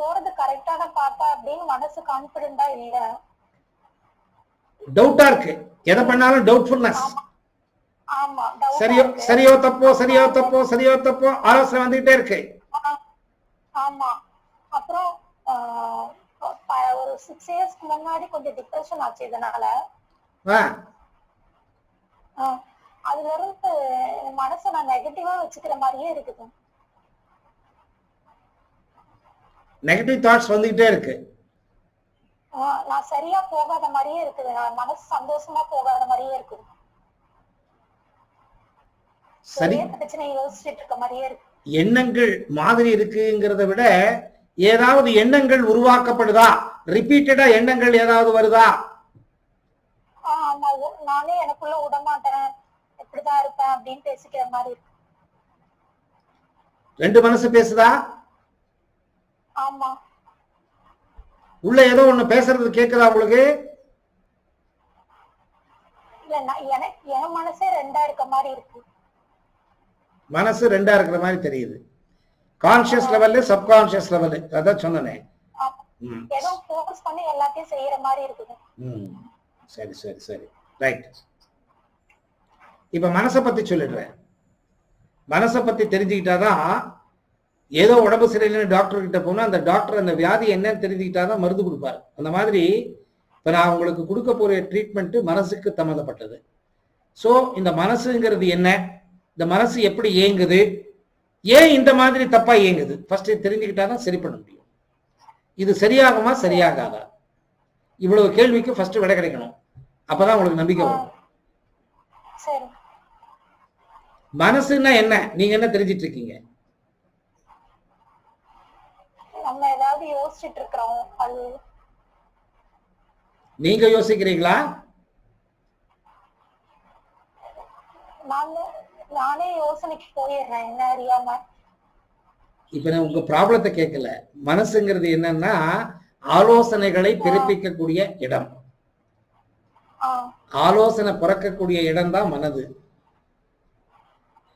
போறது கரெக்டான பாத்தா அப்படின்னு மனசு கான்பிடண்டா இல்ல. டவுட்டா இருக்கு. எதை பண்ணாலும் டவுட்ஃபுல்னஸ் சரியோ. சரியோ தப்போ சரியோ தப்போ சரியோ தப்போ ஆலோசனை வந்துகிட்டே இருக்கு. ஆமா. அப்புறம் ஒரு சிக்ஸ் இயர்ஸ்க்கு முன்னாடி கொஞ்சம் டிப்ரெஷன் ஆச்சு இதனால. அதுல இருந்து மனசை நான் நெகட்டிவா வச்சுக்கிற மாதிரியே இருக்குது. நெகட்டிவ் தாட்ஸ் வந்துகிட்டே இருக்கு. நான் சரியா போகாத மாதிரியே இருக்குது. நான் மனசு சந்தோஷமா போகாத மாதிரியே இருக்குது. சரி. பிரச்சனை யோசிச்சுட்டு இருக்க மாதிரியே இருக்கு. எண்ணங்கள் மாதிரி இருக்குங்கிறத விட ஏதாவது எண்ணங்கள் உருவாக்கப்படுதா? ரிப்பீட்டடா எண்ணங்கள் ஏதாவது வருதா? நானே எனக்குள்ள விட மாட்டேன் இப்படிதான் இருப்பேன் அப்படின்னு பேசிக்கிற மாதிரி இருக்கு. ரெண்டு மனசு பேசுதா? உள்ள ஏதோ ஒண்ணு பேசுறது கேக்குதா உங்களுக்கு? மனசே ரெண்டா இருக்கிற மாதிரி தெரியுது. கான்சியஸ் லெவல்ல சப்கான்சியஸ் லெவல் அதான் சொன்னனே. சரி சரி சரி. ரைட் இப்ப மனசை பத்தி சொல்லிடுறேன். மனசை பத்தி தெரிஞ்சுக்கிட்டாதான் ஏதோ உடம்பு சரியில்லைன்னு டாக்டர் கிட்ட போனா அந்த டாக்டர் அந்த வியாதி என்னன்னு தெரிஞ்சுக்கிட்டாதான் மருந்து கொடுப்பாரு. அந்த மாதிரி இப்ப நான் உங்களுக்கு கொடுக்க போற ட்ரீட்மெண்ட் மனசுக்கு சம்மந்தப்பட்டது. சோ இந்த மனசுங்கிறது என்ன? இந்த மனசு எப்படி இயங்குது? ஏன் இந்த மாதிரி தப்பா இயங்குது? ஃபர்ஸ்ட் தெரிஞ்சுக்கிட்டாதான் சரி பண்ண முடியும். இது சரியாகுமா? சரியாகாதா? இவ்வளவு கேள்விக்கு ஃபர்ஸ்ட் விடை கிடைக்கணும். அப்பதான் உங்களுக்கு நம்பிக்கை வரும். மனசுன்னா என்ன? நீங்க என்ன தெரிஞ்சிட்டு இருக்கீங்க? ஏதாவது யோசிச்சுட்டு இருக்கிறோம் அது நீங்க யோசிக்கிறீங்களா? நான் நானே யோசனைக்கு போயிடுறேன். என்ன அறியாம. இப்ப நான் உங்க ப்ராப்ளத்தை கேட்கல மனசுங்கிறது என்னன்னா ஆலோசனைகளை பிறப்பிக்கக்கூடிய இடம். ஆலோசனை பிறக்கக்கூடிய இடம் தான் மனது.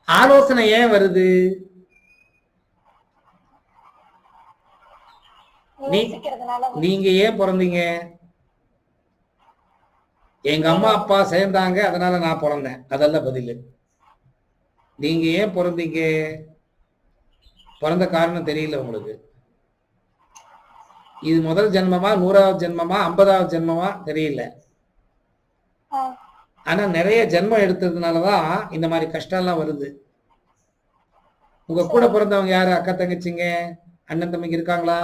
ஆலோசனை ஏன் வருது? நீங்க ஏன் பிறந்தீங்க? எங்க அம்மா அப்பா சேர்ந்தாங்க அதனால நான் பிறந்தேன். அதெல்லாம் பதில். நீங்க ஏன் பிறந்தீங்க? பிறந்த காரணம் தெரியல உங்களுக்கு. இது முதல் ஜென்மமா நூறாவது ஜென்மமா ஐம்பதாவது ஜென்மமா தெரியல. ஆனா நிறைய ஜென்மம் எடுத்ததுனாலதான் இந்த மாதிரி கஷ்டம் எல்லாம் வருது. உங்க கூட பிறந்தவங்க யாரு? அக்கா தங்கச்சிங்க? அண்ணன் தம்பிங்க இருக்காங்களா?